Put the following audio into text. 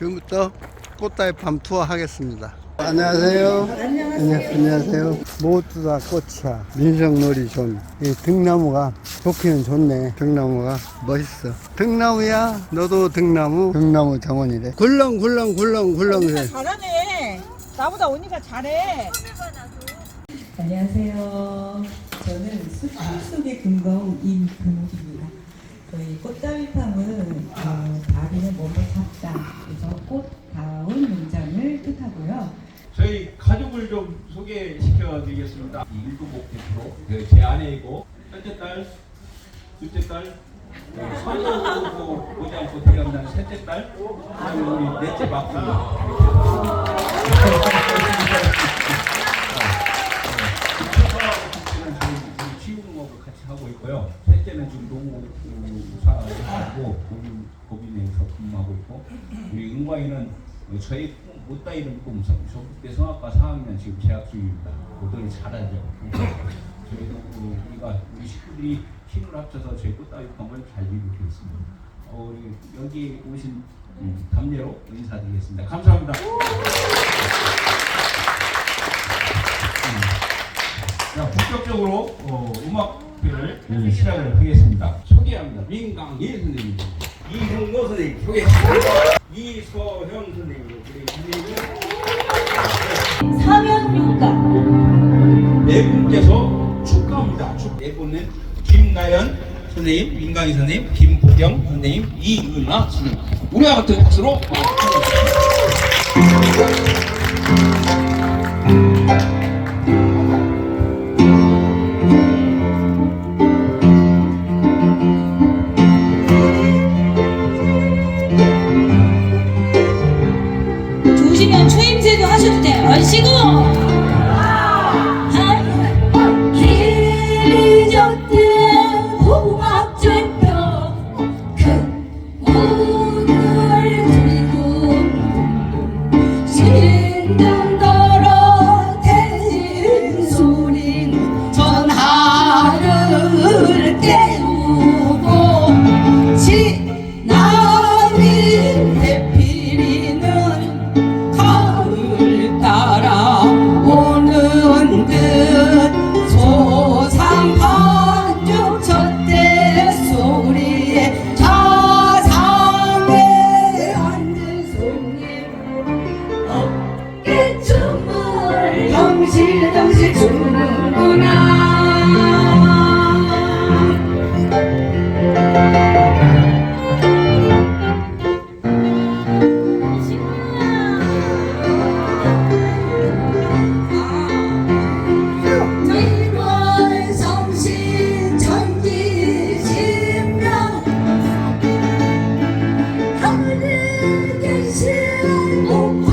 지금부터 꽃다이 밤 투어 하겠습니다. 안녕하세요. 안녕하세요. 안녕하세요. 모두 다 꽃이야. 민성놀이 존. 이 등나무가 좋기는 좋네. 등나무가 멋있어. 등나무야. 너도 등나무. 등나무 정원이래. 굴렁 굴렁 굴렁 굴렁. 해. 잘하네. 나보다 언니가 잘해. 안녕하세요. 저는 숲 속의 금공 임금옥입니다. 저희 꽃다위팜은 어, 다리는 몸에 작다. 그래서 꽃다운 농장을 뜻하고요. 저희 가족을 좀 소개시켜 드리겠습니다. 일구목 대표, 그제 아내이고, 첫째 딸, 둘째 딸, 네, 서울도 보지 않고 태어난 셋째 딸, 그다음에 우리 넷째 막둥이. 첫째는 저희 치유농업을 같이 하고 있고요. 셋째 는 지금 농사하고 법인에서 근무하고 있고, 우리 은광이는 어, 저희 꿈, 못다 이룬 꿈, 성- 전국대 성악과 4학년 지금 재학 중입니다. 모델이 잘하죠. 저희도 그 우리가 우리 식구들이 힘을 합쳐서 저희 꽃다위 펌을 잘 이루고 있습니다. 어, 여기 오신 음, 담례로 인사드리겠습니다. 감사합니다. 음. 자, 본격적으로 어, 음악 음, 시작을 하겠습니다. 소개합니다. 민강예 선생님, 이흥모 선생님 소개합니다. 이소형 선생님, 그리고 선생님 사면육가 네 분께서 축하합니다. 축, 네 분은 김나연 선생님, 민강희 선생님, 김보경 선생님, 이은아 선생님. 우리와 같은 박수로 어, 좋 당신을 당신 죽는구나 Oh